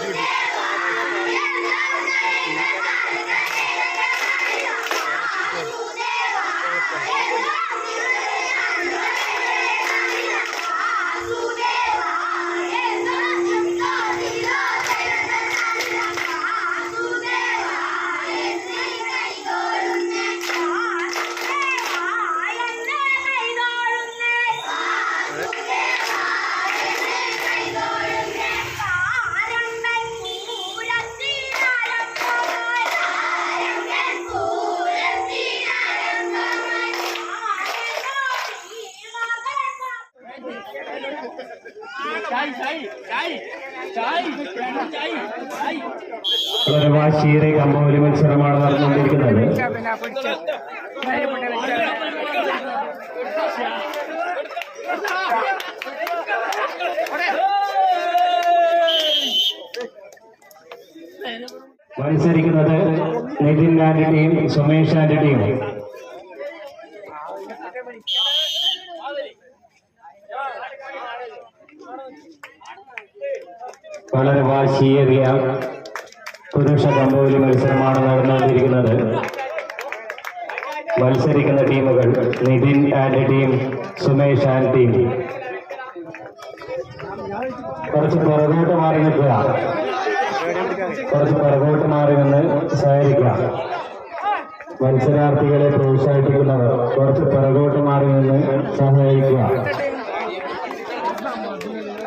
dude. വാശിയേറെ കമ്പോലി മത്സരമാണ് നടന്നുകൊണ്ടിരിക്കുന്നത് മത്സരിക്കുന്നത് നിതിൻ ആന്റണിയും സുമേഷ് ആന്റണിയും വളരെ വാശിയേറിയ പുരുഷ കമ്പോലി മത്സരമാണ് നടന്നുകൊണ്ടിരിക്കുന്നത്. മത്സരിക്കുന്ന ടീമുകൾ Nithin and team Sumesh and team കുറച്ച് പുറകോട്ട് മാറി നിൽക്കുക. കുറച്ച് പുറകോട്ട് മാറി നിന്ന് സഹകരിക്കുക. മത്സരാർത്ഥികളെ പ്രോത്സാഹിപ്പിക്കുന്നവർ കുറച്ച്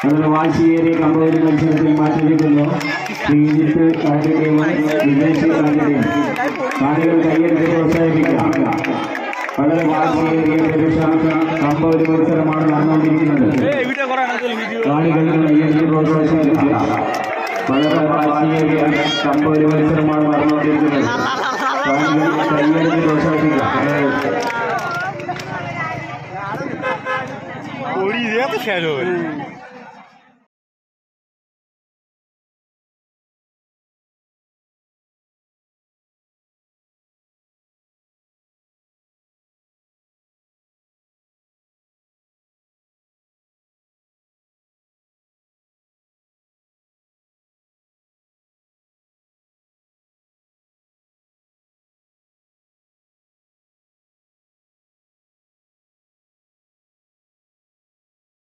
നടന്നുകൊണ്ടിരിക്കുകയാണ് മൃഗമാശ്ശേരി കമ്പോലി മത്സരത്തിൽ അങ്ങനെ വാശിയേറിയ കമ്പോലി മത്സരത്തിൽ മാറ്റിയിരിക്കുന്നു ശ്രീജിത്ത് ആന്റണിയും വിദേശി ആന്റണിയും കാണികൾ കയ്യെടുത്ത് പ്രോത്സാഹിപ്പിക്കാം വളരെ വാശിയേറിയ പുരുഷ കമ്പോലി മത്സരമാണ് നടന്നുകൊണ്ടിരിക്കുന്നത് കാണികൾ കയ്യെടുത്ത് പ്രോത്സാഹിപ്പിക്കുക വളരെ വാശിയേറിയ കമ്പോലി മത്സരമാണ് നടന്നുകൊണ്ടിരിക്കുന്നത് കാണികൾ കയ്യെടുത്ത് പ്രോത്സാഹിപ്പിക്കുക Ori, é do Shadow.